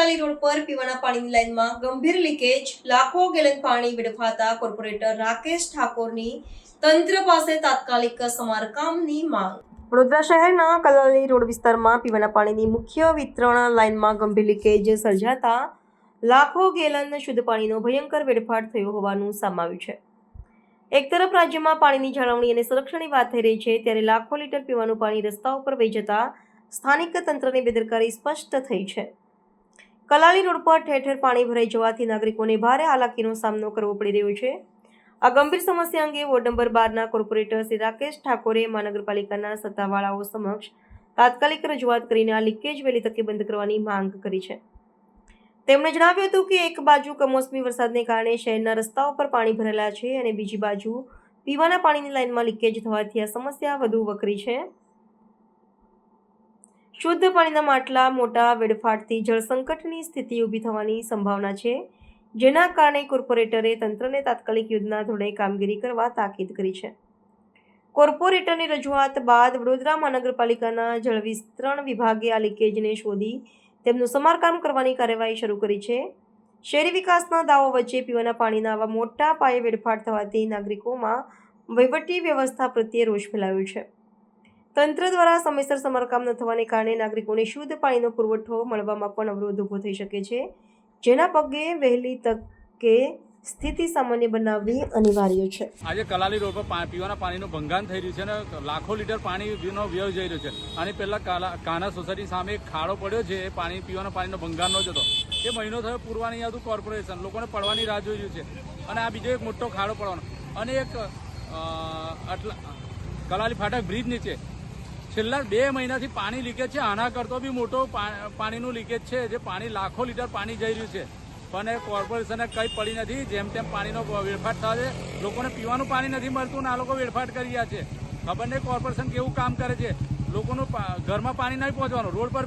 પર પીવાના પાણીની લાઇનમાં ગંભીર લીકેજ, લાખો ગેલન પાણી વેડફાતા કોર્પોરેટર રાકેશ ઠાકોરની તંત્ર પાસે તાત્કાલિક સમારકામની માંગ. વડોદરા શહેરના કલાલી રોડ વિસ્તારમાં પીવાના પાણીની મુખ્ય વિતરણ લાઇનમાં ગંભીર લીકેજ સર્જાતા લાખો ગેલન શુદ્ધ પાણીનો ભયંકર વેડફાટ થયો હોવાનું સામાવ્યું છે. એક તરફ રાજ્યમાં પાણીની જાળવણી અને સંરક્ષણની વાત થઈ રહી છે, ત્યારે લાખો લીટર પીવાનું પાણી રસ્તા ઉપર વહી જતા સ્થાનિક તંત્રની બેદરકારી સ્પષ્ટ થઈ છે. કલાલી રોડ પર ઠેર ઠેર પાણી ભરાઈ જવાથી નાગરિકોને ભારે હાલાકીનો સામનો કરવો પડી રહ્યો છે. આ ગંભીર સમસ્યા અંગે વોર્ડ નંબર બારના કોર્પોરેટર શ્રી રાકેશ ઠાકોરે મહાનગરપાલિકાના સત્તાવાળાઓ સમક્ષ તાત્કાલિક રજૂઆત કરીને આ લીકેજ વહેલી તકે બંધ કરવાની માંગ કરી છે. તેમણે જણાવ્યું હતું કે એક બાજુ કમોસમી વરસાદને કારણે શહેરના રસ્તાઓ પર પાણી ભરેલા છે અને બીજી બાજુ પીવાના પાણીની લાઇનમાં લીકેજ થવાથી આ સમસ્યા વધુ વકરી છે. શુદ્ધ પાણીના માટલા મોટા વેડફાટથી જળ સંકટની સ્થિતિ ઊભી થવાની સંભાવના છે, જેના કારણે કોર્પોરેટરે તંત્રને તાત્કાલિક યુદ્ધના ધોરણે કામગીરી કરવા તાકીદ કરી છે. કોર્પોરેટરની રજૂઆત બાદ વડોદરા મહાનગરપાલિકાના જળ વિસ્તરણ વિભાગે આ લીકેજને શોધી તેમનું સમારકામ કરવાની કાર્યવાહી શરૂ કરી છે. શહેરી વિકાસના દાવો વચ્ચે પીવાના પાણીના આવા મોટા પાયે વેડફાટ થવાથી નાગરિકોમાં વહીવટી વ્યવસ્થા પ્રત્યે રોષ ફેલાયો છે. તંત્ર દ્વારા સમયસર સમારકામ ન થવાને કારણે નાગરિકોને શુદ્ધ પાણીનો પુરવઠો મળવામાં પણ અવરોધ ઊભો થઈ શકે છે. જેના પગલે વહેલી તકે સ્થિતિ સામાન્ય બનાવવી અનિવાર્ય છે. આજે કલાલી રોડ પર પીવાના પાણીનું ભંગાણ થઈ રહ્યું છે અને લાખો લીટર પાણીનો વ્યય જઈ રહ્યો છે. અને પહેલાં કાના સોસાયટી સામે એક ખાડો પડ્યો છે, એ પાણી, પીવાના પાણીનો ભંગારનો જ હતો એ મહિનો થયો પૂરવા નહીં આવતું કોર્પોરેશન, લોકોને પડવાની રાહ જોઈ રહ્યું છે. અને આ બીજો એક મોટો ખાડો પડવાનો. અને એક આટલા કલાલી ફાટક બ્રિજ નીચે છેલ્લા બે મહિનાથી પાણી લીકેજ છે. આના કરતો બી મોટો પાણીનું લીકેજ છે. જે પાણી લાખો લીટર પાણી જઈ રહ્યું છે. પણ એ કોર્પોરેશને કંઈ પડી નથી. જેમ તેમ પાણીનો વેડફાટ થાય છે. લોકોને પીવાનું પાણી નથી મળતું ને આ લોકો વેડફાટ કરી રહ્યા છે. ખબર નહીં કોર્પોરેશન કેવું કામ કરે છે. લોકોનું ઘરમાં પાણી નહીં પહોંચવાનું. રોડ પર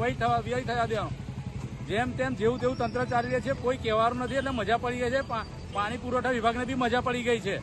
વય થવા, વ્યય થવા દેવાનું. જેમ તેમ જેવું તેવું તંત્ર ચાલી રહ્યા છે. કોઈ કહેવાનું નથી એટલે મજા પડી ગઈ છે. પાણી પુરવઠા વિભાગને બી મજા પડી ગઈ છે.